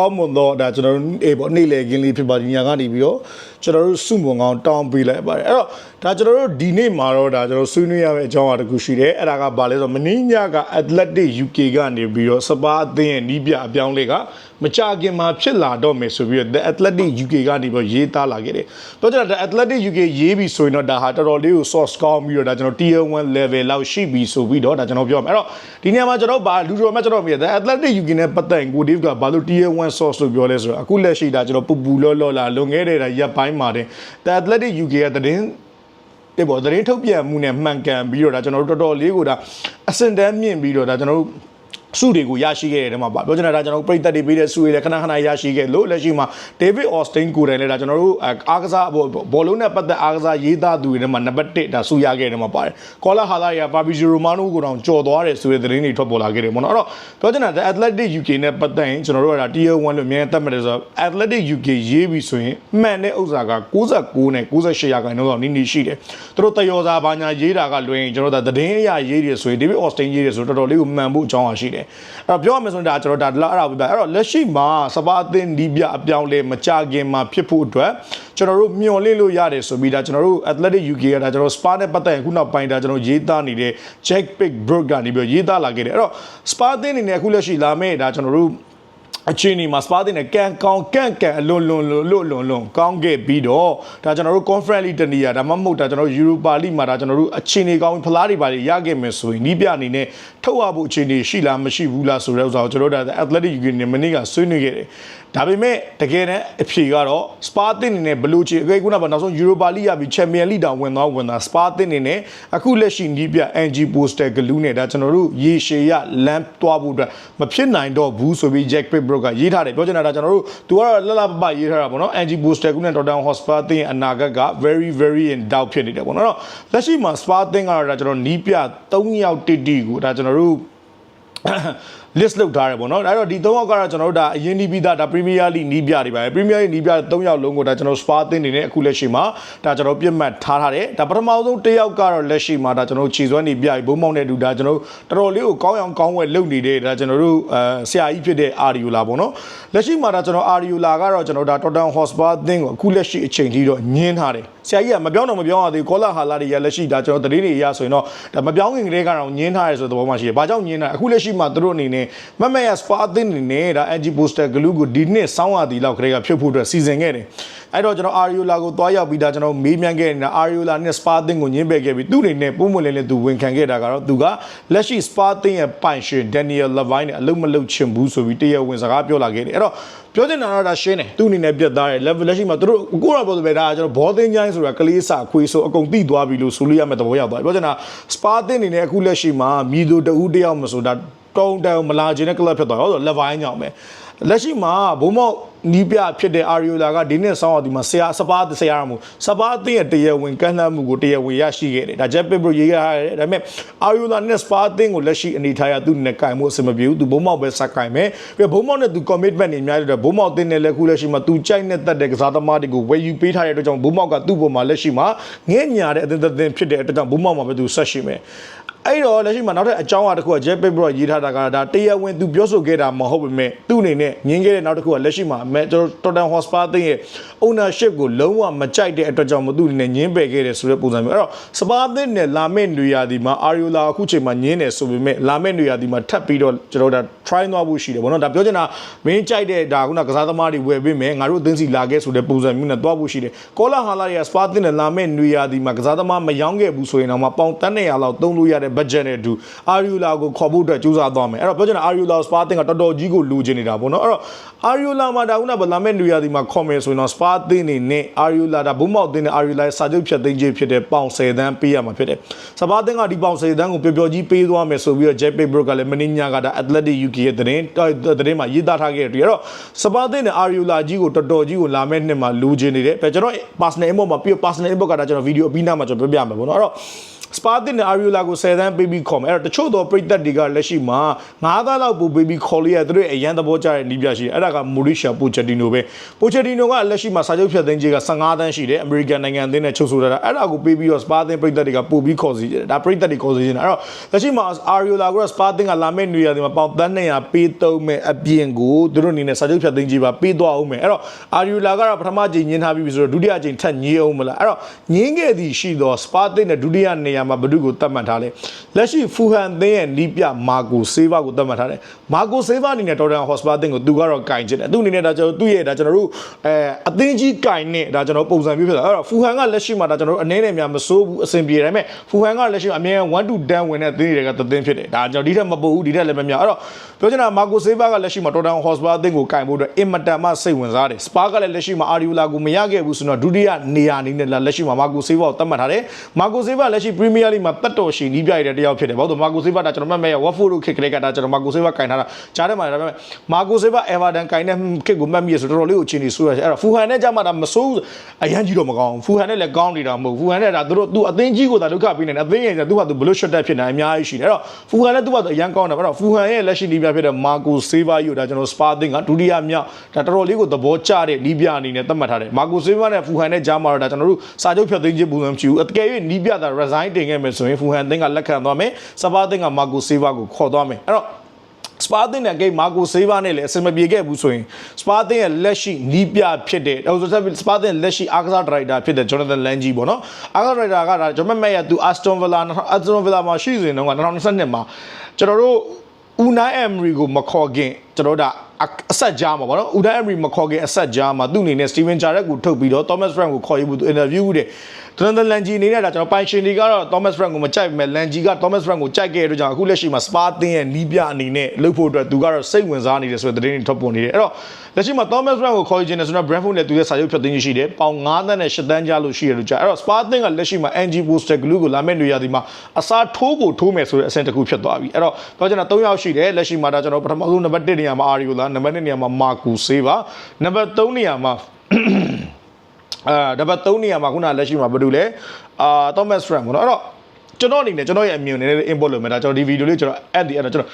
ကောင်းမွန်တော့ဒါကျွန်တော်တို့အေးဗောနေ့လည်ခင်းလေးဖြစ်ပါဒီညကနေပြီးတော့ကျွန်တော်တို့စုမွန်ကောင်းတောင်းပေးလိုက်ပါတယ်အဲ့တော့ဒါကျွန်တော်တို့ဒီနေ့မှာတော့ဒါကျွန်တော်ဆွေးနွေးရမယ့်အကြောင်းအရာတစ်ခုရှိတယ်အဲ့ဒါကဘာလဲဆိုတော့မင်းညက Athletic UK ကနေပြီးတော့စပါအသင်းရဲ့နီးပြအပြောင်းလဲကမကြခင်မှာဖြစ်လာတော့မယ်ဆိုပြီးတော့ The Athletic UK ကနေပြီးတော့ရေးသားလာခဲ့တယ်။ပြောကြတာ The Athletic UK ရေးပြီးဆိုရင်တော့ဒါဟာတော်တော်လေးကို source ကောင်းပြီးတော့ဒါကျွန်တော် tier 1 level လောက်ရှိပြီဆိုပြီးတော့ဒါကျွန်တော်ပြောမှာအဲ့တော့ဒီနေရာမှာကျွန်တော်ဘာလူတော်မှကျွန်တော်မြင် The Athletic UK နဲ့ပတ်သက်ရင်ကို Dave ကဘာလို့ tier 1 source လို့ပြောလဲဆိုတော့အခုလက်ရှိဒါကျွန်တော်ပူပူလောလောလာလွန်ခဲ့တဲ့ဒါရပ်ပိုင်းမှာတင် The Athletic UK ရဲ့သတင်းတဲ့ပေါ်သတင်းထုတ်ပြန်မှုနဲ့မှန်ကန်ပြီးတော့ဒါကျွန်တော်တို့တော်တော်လေးကိုဒါအစင်တန်းမြင့်ပြီးတော့ဒါကျွန်တော်တို့ စုတွေကိုရရှိခဲ့တဲ့ထဲမှာပါပြောချင်တာဒါကျွန်တော်တို့ပြည်သက်တွေပေးတဲ့စုတွေလည်းခဏခဏရရှိခဲ့လို့လက်ရှိမှာ David Austin ကိုယ်တိုင်လည်းဒါကျွန်တော်တို့အားကစားဘောလုံးနဲ့ပတ်သက်အားကစားရေးသားသူတွေထဲမှာနံပါတ်1ဒါစုရခဲ့တဲ့ထဲမှာပါတယ်။ Kola Hala ရ Fabrizio Romano ကိုတောင်ကြော်သွားတယ်ဆိုတဲ့သတင်းတွေထွက်ပေါ်လာခဲ့တယ်ပေါ့နော်။အဲ့တော့ပြောချင်တာ The Athletic UK နဲ့ပတ်သက်ရင်ကျွန်တော်တို့ကဒါ Tier 1လို့အမြင်သတ်မှတ်တယ်ဆိုတော့ Athletic UK ရေးပြီဆိုရင်မှန်တဲ့ဥစ္စာက69နဲ့98ရာခိုင်နှုန်းတော့နီးနီးရှိတယ်။သူတို့တယောစာဘာညာရေးတာကလွင်ကျွန်တော်တို့သတင်းအရာရေးတယ်ဆိုရင် David Austin ရေးတယ်ဆိုတော့တော်တော်လေးကိုမှန်ဖို့အကြောင်းအရာရှိတယ်။အဲ့တော့ပြောရမယ်ဆိုရင်ဒါကျွန်တော်ဒါအဲ့ဒါပြအဲ့တော့လက်ရှိမှာစပါအသင်းဒီပြအပြောင်းလဲမကြခင်မှာဖြစ်ဖို့အတွက်ကျွန်တော်တို့မျှော်လင့်လို့ရတယ်ဆိုပြီးဒါကျွန်တော်တို့ Athletic UK ကဒါကျွန်တော် Spa နဲ့ပတ်သက်ရင်ခုနောက်ပိုင်းဒါကျွန်တော်ရေးသားနေတဲ့ Jack Pickbrook ကနေပြီးရေးသားလာခဲ့တယ်အဲ့တော့ Spa အသင်းအနေနဲ့အခုလက်ရှိလာမယ့်ဒါကျွန်တော်တို့ အချင်းဒီမှာစပါးတင်နဲ့ကန်ကောင်းကန်ကန်အလွန်လွန်လွန်လွန်လွန်လွန်ကောင်းခဲ့ပြီးတော့ဒါကျွန်တော်တို့ conference league တနည်းอ่ะဒါမှမဟုတ်ဒါကျွန်တော်တို့ Europa league မှာဒါကျွန်တော်တို့အချင်းတွေကောင်းဖလားတွေပါရခဲ့မယ်ဆိုရင်နီးပြအနေနဲ့ထုတ်ရဖို့အချင်းတွေရှိလားမရှိဘူးလားဆိုတဲ့ဥစ္စာကိုကျွန်တော်တို့ဒါ athletic union နဲ့မနေ့ကဆွေးနွေးခဲ့တယ်ဒါပေမဲ့တကယ်တမ်းအဖြေကတော့စပါးတင်နေနဲ့ဘလူးချီအကေခုနကနောက်ဆုံး Europa league ရပြီး Champion league တောင်ဝင်သွားဝင်သွားစပါးတင်နေနဲ့အခုလက်ရှိနီးပြ NG poster ဂလူးနဲ့ဒါကျွန်တော်တို့ရေရှည်ရလမ်းသွားဖို့အတွက်မဖြစ်နိုင်တော့ဘူးဆိုပြီး Jack Pickbrook ကရေးထားတယ်ပြောချင်တာဒါကျွန်တော်တို့သူကတော့လှလှပပရေးထားတာပေါ့နော် NG poster ကုနဲ့ Tottenham Hotspur တင်အနာဂတ်က very very in doubt ဖြစ်နေတယ်ပေါ့နော်လက်ရှိမှာ Spa တင်ကတော့ဒါကျွန်တော်နီးပြ3ယောက်တိတိကိုဒါကျွန်တော်တို့ list လုပ်ထားတယ်ပေါ့နော်ဒါတော့ဒီ၃ယောက်ကတော့ကျွန်တော်တို့ဒါအရင်နီးပြီးသားဒါ Premier League နီးပြတွေပါပဲ Premier League နီးပြ၃ယောက်လုံးကိုဒါကျွန်တော် Spa တင်နေနဲ့အခုလက်ရှိမှာဒါကျွန်တော်ပြတ်မှတ်ထားထားတယ်ဒါပထမဆုံးတစ်ယောက်ကတော့လက်ရှိမှာဒါကျွန်တော်ခြေစွမ်းနေပြပြီဘုံမောင်းတဲ့လူဒါကျွန်တော်တော်တော်လေးကိုကောင်းအောင်ကောင်းဝဲလုပ်နေတဲ့ဒါကျွန်တော်တို့အဲဆရာကြီးဖြစ်တဲ့ Ariola ပေါ့နော်လက်ရှိမှာဒါကျွန်တော် Ariola ကတော့ကျွန်တော်ဒါ Tottenham Hotspur အသင်းကိုအခုလက်ရှိအချိန်ထိတော့ညင်းထားတယ်ဆရာကြီးကမပြောင်းတော့မပြောင်းရသေးဘူးကောလာဟာလာတွေရလက်ရှိဒါကျွန်တော်သတင်းတွေရဆိုရင်တော့ဒါမပြောင်းခင်ကလေးကတော့ညင်းထားရဲဆိုတဲ့သဘောမှရှိတယ်။ဘာကြောင့်ညင်းတာအခုလက်ရှိမှာသူတို့အနေနဲ့မမရစပါအသင်းအနေနဲ့ဒါ NG Poster Glue ကိုဒီနှစ်စောင်းရသည်လောက်ကလေးကဖြုတ်ဖို့အတွက်စီစဉ်ခဲ့တယ်။အဲ့တော့ကျွန်တော် Ariola ကိုတွားရောက်ပြီးဒါကျွန်တော်မေးမြန်းခဲ့နေတာ Ariola နဲ့ Spa အသင်းကိုညင်းပယ်ခဲ့ပြီးသူ့အနေနဲ့ပုံမလင်းလေးသူဝန်ခံခဲ့တာကတော့သူကလက်ရှိ Spa အသင်းရဲ့ပိုင်ရှင် Daniel Levine နဲ့အလုံးမလုံးချင်ဘူးဆိုပြီးတရားဝင်စကားပြောလာခဲ့တယ်။အဲ့တော့ ပြောချင်တာကတော့ဒါရှင်းတယ်သူ့အနေနဲ့ပြတ်သားတယ် level လက်ရှိမှာသူတို့ကိုတော့ပြောတယ်ပဲဒါကျွန်တော်ဘောသင်းချိုင်းဆိုတာကလေးစာခွေးဆိုအကုန်တိသွားပြီလို့ဆိုလို့ရမယ့်သဘောရောက်သွားတယ်ပြောချင်တာ spa သင်းအနေနဲ့အခုလက်ရှိမှာမြည်သူတဦးတယောက်မဆိုတာတုံတန်မလာခြင်းတဲ့ club ဖြစ်သွားရောဆို level ကြောင့်ပဲလက်ရှိမှာဘုံမောက် နီးပြဖြစ်တဲ့အာရီယိုလာကဒီနှစ်ဆောင်းအောင်ဒီမှာဆရာစပါးဆရာရမှုစပါးအသင်းရဲ့တရားဝင်ကန့်နှံ့မှုကိုတရားဝင်ရရှိခဲ့တယ်ဒါဂျက်ပစ်ဘရိုရေးရရတယ်ဒါပေမဲ့အာရီယိုလာနဲ့စပါးအသင်းကိုလက်ရှိအနေထားရသူနဲ့ကင်မှုအဆင်မပြေဘူးသူဘုံမောက်ပဲစကင်မယ်ပြီးဘုံမောက်နဲ့သူ commitment တွေအများကြီးတယ်ဘုံမောက်အသင်းနဲ့လည်းခုလက်ရှိမှာသူကြိုက်နဲ့တက်တဲ့ကစားသမားတွေကိုဝယ်ယူပေးထားတဲ့အတွက်ကြောင့်ဘုံမောက်ကသူ့ပေါ်မှာလက်ရှိမှာငဲ့ညာတဲ့အသင်းသင်းဖြစ်တဲ့အတွက်ကြောင့်ဘုံမောက်မှာပဲသူဆက်ရှိမယ်အဲ့တော့လက်ရှိမှာနောက်ထပ်အကြောင်းအရာတစ်ခုက Jet Paper ရေးထားတာကဒါတရားဝင်သူပြောဆိုခဲ့တာမဟုတ်ပေမဲ့သူ့အနေနဲ့ညင်းခဲ့တဲ့နောက်တစ်ခုကလက်ရှိမှာအမေကျွန်တော် Tottenham Hotspur အသင်းရဲ့ ownership ကိုလုံးဝမကြိုက်တဲ့အတွက်ကြောင့်မသူ့အနေနဲ့ညင်းပယ်ခဲ့တယ်ဆိုတဲ့ပုံစံမျိုးအဲ့တော့စပါးအသင်းနဲ့လာမယ့်နေရာဒီမှာ Ariola အခုချိန်မှာညင်းတယ်ဆိုပေမဲ့လာမယ့်နေရာဒီမှာထပ်ပြီးတော့ကျွန်တော်တို့ဒါ try သွားဖို့ရှိတယ်ဗောနော်ဒါပြောချင်တာမင်းကြိုက်တဲ့ဒါခုနကစားသမားတွေဝယ်ပေးမယ်ငါတို့အသင်းစီလာခဲ့ဆိုတဲ့ပုံစံမျိုးနဲ့သွားဖို့ရှိတယ်ကောလာဟာလာရဲ့ spa အသင်းနဲ့လာမယ့်နေရာဒီမှာကစားသမားမယောင်းခဲ့ဘူးဆိုရင်တော့မှပေါင်တန်း100လောက်သုံးလို့ရတဲ့ budget နဲ့အတူ Ariola ကိုခေါ်ဖို့အတွက်ကြိုးစားသွားမယ်အဲ့တော့ပြောချင်တာ Ariola spa အသင်းကတော်တော်ကြီးကိုလိုချင်နေတာဗောနော်အဲ့တော့ Ariola မှာဒါခုနကလာမယ့်နေရာဒီမှာခေါ်မယ်ဆိုရင်တော့ spa အသင်းနေနဲ့ Ariola ဒါဘုံမောက်အသင်းနဲ့ Ariola ရဲ့စာချုပ်ဖြတ်သိမ်းခြင်းဖြစ်တဲ့ပေါင်10တန်းပေးရမှာဖြစ်တယ်စပါးအသင်းကဒီပေါင်10တန်းကိုပျော်ပျော်ကြီးပေးသွားမယ်ဆိုပြီးတော့ Jet Paper ကလည်းမင်းညာကဒါ Athletic UK ရဲ့သတင်းသတင်းမှာရေးသားထားခဲ့တယ်အဲ့တော့စပါးအသင်းနဲ့ Ariola ကြီးကိုတော်တော်ကြီးကိုလာမယ့်နှစ်မှာလိုချင်နေတယ်ပဲကျွန်တော် personal inbox မှာပြီး personal inbox ကဒါကျွန်တော်ဗီဒီယိုအပြီးနောက်မှာကျွန်တော်ပြောပြမယ်ပေါ့နော်အဲ့တော့ စပါတင်နဲ့အာရီယိုလာကို10သန်းပေးပြီးခေါ်မယ်အဲ့တော့တချို့သောပရိသတ်တွေကလက်ရှိမှာ9သန်းလောက်ပို့ပေးပြီးခေါ်လိုက်ရသူတို့ရဲ့အရန်သဘောကျတဲ့နီးပြရှိတယ်အဲ့ဒါကမိုရီရှာပိုချက်တီနိုပဲပိုချက်တီနိုကလက်ရှိမှာစာချုပ်ဖြတ်သိမ်းခြင်းက15သန်းရှိတယ်အမေရိကန်နိုင်ငံအသင်းနဲ့ချုပ်ဆိုထားတာအဲ့ဒါကိုပေးပြီးတော့စပါတင်ပရိသတ်တွေကပို့ပြီးခေါ်စီတယ်ဒါပရိသတ်တွေခေါ်စီနေတာအဲ့တော့လက်ရှိမှာအာရီယိုလာကစပါတင်ကလာမယ့်နေရာဒီမှာပေါင်တန်း200ပေးသုံးမဲ့အပြင်ကိုသူတို့အနေနဲ့စာချုပ်ဖြတ်သိမ်းခြင်းပါပေးသွားအောင်မယ်အဲ့တော့အာရီယိုလာကတော့ပထမကြိမ်ညှင်းထားပြီးပြီဆိုတော့ဒုတိယကြိမ်ထပ်ညှင်းအောင်မလားအဲ့တော့ညှင်းခဲ့သည်ရှိတော့စပါတင်နဲ့ဒုတိယနေရာမှာဘယ်သူကိုတတ်မှတ်ထားလဲလက်ရှိဖူဟန်သင်းရဲ့နီးပြမာကိုဆေးဘာကိုတတ်မှတ်ထားတယ်မာကိုဆေးဘာအနေနဲ့တော်တန်ဟော့စပါတင်ကိုသူကတော့ကင်ချင်တယ်သူအနေနဲ့ဒါကျွန်တော်သူ့ရဲ့ဒါကျွန်တော်တို့အဲအသင်းကြီးကင်နဲ့ဒါကျွန်တော်ပုံစံမျိုးဖြစ်တာအဲ့တော့ဖူဟန်ကလက်ရှိမှာဒါကျွန်တော်တို့အနေနဲ့များမစိုးဘူးအဆင်ပြေတယ်ဒါပေမဲ့ဖူဟန်ကလက်ရှိအမြဲ1 to 10ဝင်တဲ့သင်းတွေကသင်းဖြစ်တယ်ဒါကျွန်တော်ဒီထက်မပိုဘူးဒီထက်လည်းမများအဲ့တော့ပြောချင်တာမာကိုဆေးဘာကလက်ရှိမှာတော်တန်ဟော့စပါတင်ကိုကင်ဖို့အတွက်အင်မတန်မှစိတ်ဝင်စားတယ်စပါကလည်းလက်ရှိမှာအာရီယိုလာကိုမရခဲ့ဘူးဆိုတော့ဒုတိယနေရာအနေနဲ့လက်ရှိမှာမာကိုဆေးဘာကိုတတ်မှတ်ထားတယ်မာကိုဆေးဘာလက်ရှိပရီးမီးယားလိမှာတတ်တော်ရှိနီးပြရတဲ့တယောက်ဖြစ်တယ်ဘာလို့မာကိုဆေးဘာဒါကျွန်တော်မှတ်မဲ့ဝက်ဖို့တို့ခစ်ကလေးကဒါကျွန်တော်မာကိုဆေးဘာကင်ထားတာကြားထဲမှာဒါပေမဲ့မာကိုဆေးဘာအေဗာတန်ကင်တဲ့ခစ်ကိုမှတ်မိရဆိုတော်တော်လေးကိုချင်းနေဆိုးရအဲ့တော့ဖူဟန်နဲ့ကြမှာဒါမဆိုးအရန်ကြီးတော့မကောင်းဖူဟန်နဲ့လည်းကောင်းနေတာမဟုတ်ဖူဟန်နဲ့ဒါသူတို့သူအသင်းကြီးကိုဒါဒုက္ခပေးနေတယ်အသင်းရဲ့သူကသူဘလို့ရှတ်တက်ဖြစ်နေအများကြီးရှိတယ်အဲ့တော့ဖူဟန်နဲ့သူကအရန်ကောင်းတယ်အဲ့တော့ဖူဟန်ရဲ့လက်ရှိနီးပြဖြစ်တဲ့မာကိုဆေးဘာကြီးကိုဒါကျွန်တော်စပါသင်းကဒုတိယမြောက်ဒါတော်တော်လေးကိုသဘောကျတဲ့နီးပြအနေနဲ့သတ်မှတ်ထားတယ်မာကိုဆေးဘာနဲ့ဖူဟန်နဲ့ကြားမှာတော့ဒါကျွန်တော်တို့စာချုပ်ဖြတ်သိမ်းခြင်းပုံစံမရှိဘူးအကယ်၍နီးပြတာ resign တင်ခဲ့မယ်ဆိုရင်ဖူဟန်သင်းကလက်ခံသွားမယ်စပါသင်းကမာကိုဆေးဘာကိုခေါ်သွားမယ်အဲ့တော့စပါတင်နဲ့ဂိမ်းမာကိုဆေးဘာနဲ့လည်းအစင်မပြေခဲ့ဘူးဆိုရင်စပါတင်ရဲ့လက်ရှိနီးပြဖြစ်တဲ့ဟိုဆိုစပါတင်လက်ရှိအားကစားဒရိုက်တာဖြစ်တဲ့ဂျော်နသန်လန်ဂျီပေါ့နော်အားကစားဒရိုက်တာကဒါကျွန်မမဲ့ရသူအာစတွန်ဗလာအာစတွန်ဗလာမှာရှိစဉ်တုန်းက2022မှာကျွန်တော်တို့ဦးနိုင်အမ်ရီကိုမခေါ်ခင်ကျွန်တော်တို့ဒါ အဆက်ကြားမှာပေါ့နော်ဦးဒန်အမ်ရီမခေါ်ခင်အဆက်ကြားမှာသူ့အနေနဲ့စတီဗင်ဂျာရက်ကိုထုတ်ပြီးတော့ Thomas Frank ကိုခေါ်ယူဖို့သူ interview တဲ့ဒန်ဒန်လန်ဂျီအနေနဲ့ဒါကျွန်တော်ပိုင်ရှင်တွေကတော့ Thomas Frank ကိုမကြိုက်ပေမဲ့လန်ဂျီက Thomas Frank ကိုကြိုက်ခဲ့တဲ့ကြောင့်အခုလက်ရှိမှာ Spa တင်းရဲ့နီးပြအနေနဲ့လှုပ်ဖို့အတွက်သူကတော့စိတ်ဝင်စားနေတယ်ဆိုတဲ့သတင်းတွေထွက်ပေါ်နေတယ်အဲ့တော့လက်ရှိမှာ Thomas Frank ကိုခေါ်ယူခြင်းနဲ့ဆိုတော့ Brentford နဲ့သူရဲ့စာချုပ်ဖြတ်သိမ်းရှိတယ်ပေါင်9သန်းနဲ့10သန်းကြားလို့ရှိရလို့ကြာအဲ့တော့ Spa တင်းကလက်ရှိမှာ NG Poster Glue ကိုလာမယ့်နေရာဒီမှာအစားထိုးကိုထိုးမယ်ဆိုတဲ့အဆင့်တစ်ခုဖြစ်သွားပြီအဲ့တော့ပြောချင်တာ3ယောက်ရှိတယ်လက်ရှိမှာဒါကျွန်တော်ပထမဆုံးနံပါတ်1နေရာမှာ Ario လာနံပါတ်2နေရာမှာ Marco Silva နံပါတ်3နေရာမှာအာနံပါတ်3နေရာမှာခုနလက်ရှိမှာဘာလို့လဲအာ Thomas Frank ပေါ့နော်အဲ့တော့ကျွန်တော်အနေနဲ့ကျွန်တော်ရဲ့အမြင်နည်းနည်း import လုပ်မယ်ဒါကျွန်တော်ဒီဗီဒီယိုလေးကျွန်တော် add ဒီအဲ့တော့ကျွန်တော်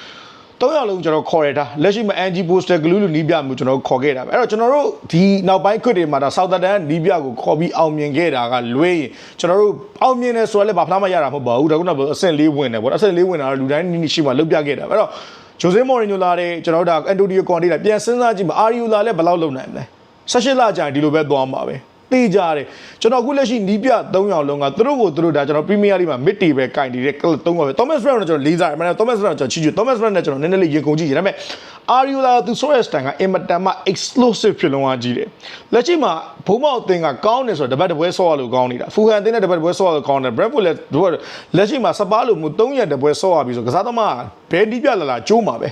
သုံးယောက်လုံးကျွန်တော်ခေါ်ရတာလက်ရှိမှာ NG poster glue လို့နီးပြမှုကျွန်တော်ခေါ်ခဲ့တာပဲအဲ့တော့ကျွန်တော်တို့ဒီနောက်ပိုင်းခွတ်တွေမှာဒါ South African နီးပြကိုခေါ်ပြီးအောင်မြင်ခဲ့တာကလွဲရင်ကျွန်တော်တို့အောင်မြင်တယ်ဆိုတော့လည်းဘာဖလားမရတာမဟုတ်ပါဘူးဒါကတော့အဆင့်လေးဝင်တယ်ပေါ့အဆင့်လေးဝင်တာတော့လူတိုင်းနီးနီးရှိမှလုပ်ပြခဲ့တာပဲအဲ့တော့ ဂျိုဇေမော်ရီညိုလာတဲ့ကျွန်တော်တို့ဒါအန်တိုနီယိုကွန်တီလာပြန်စဉ်းစားကြည့်မှာအာရီယိုလာလည်းဘယ်လောက်လုံနိုင်မလဲ16လကြာရင်ဒီလိုပဲသွားမှာပဲတေးကြတယ်ကျွန်တော်အခုလက်ရှိနီးပြ3ယောက်လုံးကသူတို့ကိုသူတို့ဒါကျွန်တော်ပရီးမီးယားလိမှာမစ်တီပဲကင်နေတဲ့ကလပ်3ယောက်ပဲ Thomas Frank ကိုကျွန်တော်လေးစားတယ်မန် Thomas Frank ကိုကျွန်တော်ချီးကျူး Thomas Frank နဲ့ကျွန်တော်နည်းနည်းလေးရင်ကုန်ကြည့်ရတယ်ဒါပေမဲ့ Ariola သူဆိုရစတန်ကအင်မတန်မှ explosive ဖြစ်လုံးသွားကြည့်တယ်လက်ရှိမှာဘုံမောက်အသင်းကကောင်းတယ်ဆိုတော့တပတ်တပွဲဆော့ရလို့ကောင်းနေတာဖူဟန်အသင်းနဲ့တပတ်တပွဲဆော့ရလို့ကောင်းတယ် Brentford လည်းတို့လက်ရှိမှာစပါးလို့မှု3ရက်တပွဲဆော့ရပြီဆိုကစားသမားဘဲဒီးပြလာလာကျိုးမှာပဲ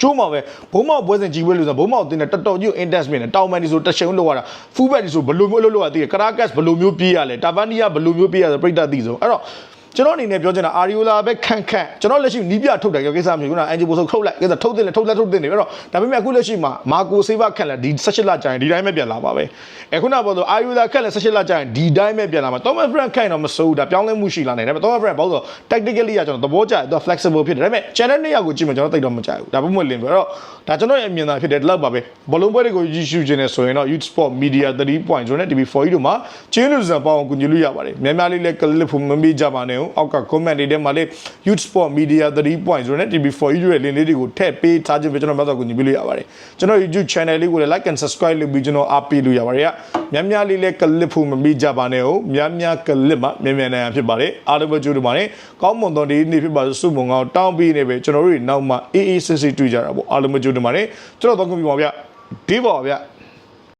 ကျိုးမှာပဲဘုံမောက်ပွဲစဉ်ကြီးပွဲလို့ဆိုဘုံမောက်တင်တဲ့တော်တော်ကြီး intense မြင်တယ်တောင်မန်ဒီဆိုတရှုံလောက်ရတာဖူးဘက်ဒီဆိုဘလိုမျိုးလှုပ်လို့ရသေးတယ်ကရာကတ်ဘလိုမျိုးပြေးရလဲတာဗန်နီယာဘလိုမျိုးပြေးရဆိုပြိတ္တသိဆိုအဲ့တော့ ကျွန်တော်အနေနဲ့ပြောချင်တာအာရီယိုလာပဲခန့်ခန့်ကျွန်တော်လက်ရှိနီးပြထုတ်တယ်ကိစ္စမျိုးခုနအန်ဂျီဘိုဆိုထုတ်လိုက်ကိစ္စထုတ်တယ်လေထုတ်လက်ထုတ်တယ်နေအဲ့တော့ဒါပေမဲ့အခုလက်ရှိမှာမာကိုဆေးဘခန့်လက်ဒီ16လကြာရင်ဒီတိုင်းပဲပြန်လာပါပဲအခုနကပြောလို့အာရီယိုလာခန့်လက်16လကြာရင်ဒီတိုင်းပဲပြန်လာမှာတောမတ်ဖရန့်ခန့်တော့မစိုးဘူးဒါပြောင်းလဲမှုရှိလာနိုင်တယ်ဒါပေမဲ့တောမတ်ဖရန့်ဘောဆို tactically ကကျွန်တော်သဘောကျတယ်သူ flexible ဖြစ်တယ်ဒါပေမဲ့ channel နှစ်ယောက်ကိုကြည့်မှကျွန်တော်သိတော့မကြိုက်ဘူးဒါပေမဲ့လင်းပြောတော့ဒါကျွန်တော်ရဲ့အမြင်သာဖြစ်တယ်ဒီလောက်ပါပဲဘလုံးပွဲတွေကိုရည်ရှုခြင်းနဲ့ဆိုရင်တော့ Youth Sport Media 3.0နဲ့ TV4 တို့မှာကျင်းလူစံပေါအောင်ကူညီလို့ရပါတယ်များများလေးလည်း clip ဖို့မမေ့ကြပါနဲ့အောက်က comment တွေထဲမှာလေး Youth Sport Media 3.0နဲ့ TV4 တို့ရဲ့ link လေးတွေကိုထည့်ပေးထားခြင်းပဲကျွန်တော်မှတ်တော့ကူညီပေးလို့ရပါတယ်ကျွန်တော် YouTube channel လေးကိုလည်း like and subscribe လုပ်ပြီးကျွန်တော်အားပေးလို့ရပါတယ်များများလေးလည်း clip ဖို့မမေ့ကြပါနဲ့ဟုတ်များများ clip မှာမြန်မြန်နိုင်ဖြစ်ပါတယ်အားလုံးပဲကြိုးတူပါတယ်ကောင်းမွန်သောဒီနေ့ဖြစ်ပါစုမုံကောင်းတောင်းပြီးနေပဲကျွန်တော်တို့နောက်မှအေးအေးဆေးဆေးတွေ့ကြတာပေါ့အားလုံးပဲကြိုးတူပါတယ်ကျွန်တော်တော့ကုန်ပြီပါဗျဒီပါဗျ